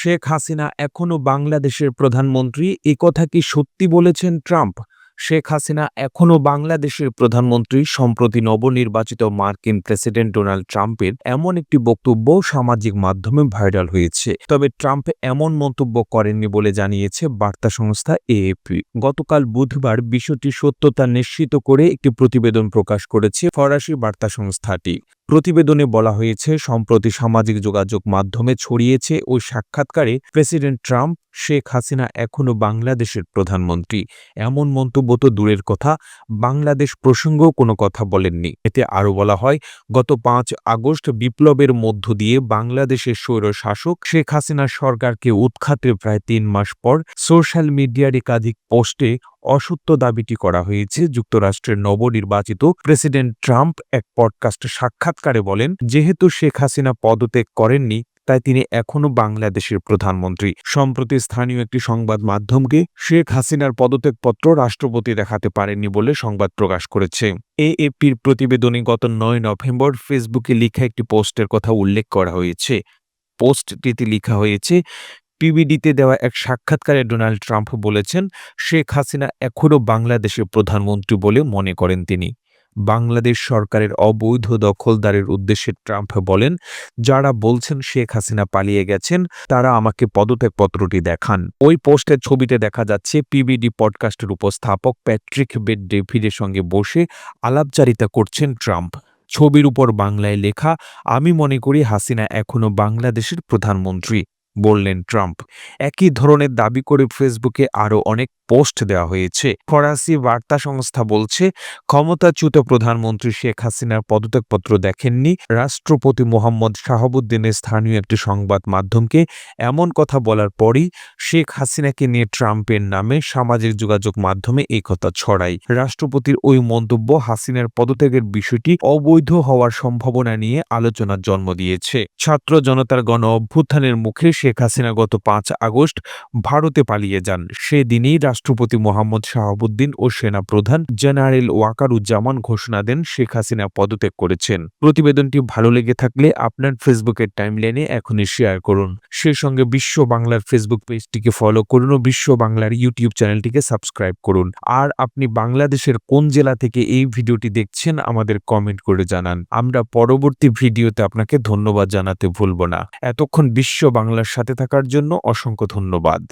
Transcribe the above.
শেখ হাসিনা এখনও বাংলাদেশের প্রধানমন্ত্রী কথা কি সত্যি বলেছেন ট্রাম্প? শেখ হাসিনা এখনও বাংলাদেশের প্রধানমন্ত্রী, সম্প্রতি নবনির্বাচিত মার্কিন প্রেসিডেন্ট ডোনাল্ড ট্রাম্পের এমন একটি বক্তব্য সামাজিক মাধ্যমে ভাইরাল হয়েছে। তবে ট্রাম্প এমন মন্তব্য করেননি বলে জানিয়েছে বার্তা সংস্থা এএপি গতকাল বুধবার বিষয়টি সত্যতা নিশ্চিত করে একটি প্রতিবেদন প্রকাশ করেছে ফরাসি বার্তা সংস্থাটি। প্রতিবেদনে বলা হয়েছে, সম্প্রতি সামাজিক যোগাযোগ মাধ্যমে ছড়িয়েছে ওই সাক্ষাৎকারে প্রেসিডেন্ট ট্রাম্প, শেখ হাসিনা এখনও বাংলাদেশের প্রধানমন্ত্রী। এমন মন্তব্য তো দূরের কথা, বাংলাদেশ প্রসঙ্গেও কোনো কথা বলেননি। এতে আরও বলা হয়, গত পাঁচ আগস্ট বিপ্লবের মধ্য দিয়ে বাংলাদেশের স্বৈর শাসক শেখ হাসিনা সরকারকে উৎখাতের প্রায় তিন মাস পর সোশ্যাল মিডিয়ার একাধিক পোস্টে অসত্য দাবিটি করা হয়েছে। যুক্তরাষ্ট্রের নবনির্বাচিত প্রেসিডেন্ট ট্রাম্প এক পডকাস্ট সাক্ষাৎকারে বলেন, যেহেতু শেখ হাসিনা পদত্যাগ করেননি, তাই তিনি এখনও বাংলাদেশের প্রধানমন্ত্রী। সম্প্রতি স্থানীয় একটি সংবাদ মাধ্যমকে শেখ হাসিনার পদত্যাগপত্র রাষ্ট্রপতি দেখাতে পারেননি বলে সংবাদ প্রকাশ করেছে। এএপির প্রতিবেদনে গত নয় নভেম্বর ফেসবুকে লেখা একটি পোস্টের কথা উল্লেখ করা হয়েছে। পোস্টটিতে লেখা হয়েছে পিবিডিতে দেওয়া এক সাক্ষাৎকারে ডোনাল্ড ট্রাম্প বলেছেন, শেখ হাসিনা এখনও বাংলাদেশের প্রধানমন্ত্রী বলে মনে করেন তিনি। বাংলাদেশ সরকারের অবৈধ দখলদারের উদ্দেশ্যে ট্রাম্প বলেন, যারা বলছেন শেখ হাসিনা পালিয়ে গেছেন, তারা আমাকে পদত্যাগপত্রটি দেখান। ওই পোস্টের ছবিতে দেখা যাচ্ছে পিবিডি পডকাস্টের উপস্থাপক প্যাট্রিক বেড ডেভিডের সঙ্গে বসে আলাপচারিতা করছেন ট্রাম্প। ছবির উপর বাংলায় লেখা, আমি মনে করি হাসিনা এখনও বাংলাদেশের প্রধানমন্ত্রী। বললেন ট্রাম্প। একই ধরনের দাবি করে ফেসবুকে আরও অনেক পোস্ট দেওয়া হয়েছে। ফরাসি বার্তা সংস্থা বলছে, ক্ষমতাচ্যুত প্রধানমন্ত্রী শেখ হাসিনার পদত্যাগপত্র দেখেননি। রাষ্ট্রপতি মোহাম্মদ শাহাবুদ্দিনের স্থানীয় একটি সংবাদ মাধ্যমকে এমন কথা বলার পরই শেখ হাসিনাকে নিয়ে ট্রাম্পের নামে সামাজিক যোগাযোগ মাধ্যমে এই কথা ছড়ায়। রাষ্ট্রপতির ওই মন্তব্য হাসিনার পদত্যাগের বিষয়টি অবৈধ হওয়ার সম্ভাবনা নিয়ে আলোচনার জন্ম দিয়েছে। ছাত্র জনতার গণ অভ্যুত্থানের মুখে শেখ হাসিনা গত পাঁচ আগস্ট ভারতে পালিয়ে যান। সেদিনই রাষ্ট্রপতি মোহাম্মদ শাহাবুদ্দিন ও সেনা প্রধান জেনারেল ওয়াকারুজ্জামান ঘোষণা দেন শেখ হাসিনা পদত্যাগ করেছেন। প্রতিবেদনটি ভালো লেগে থাকলে আপনার ফেসবুকের টাইমলাইনে এখনই শেয়ার করুন। সেই সঙ্গে বিশ্ব বাংলার ফেসবুক পেজটিকে ফলো করুন ও বিশ্ব বাংলার ইউটিউব চ্যানেলটিকে সাবস্ক্রাইব করুন। আর আপনি বাংলাদেশের কোন জেলা থেকে এই ভিডিওটি দেখছেন আমাদের কমেন্ট করে জানান। আমরা পরবর্তী ভিডিওতে আপনাকে ধন্যবাদ জানাতে ভুলব না। এতক্ষণ বিশ্ব বাংলার সাথে থাকার জন্য অসংখ্য ধন্যবাদ।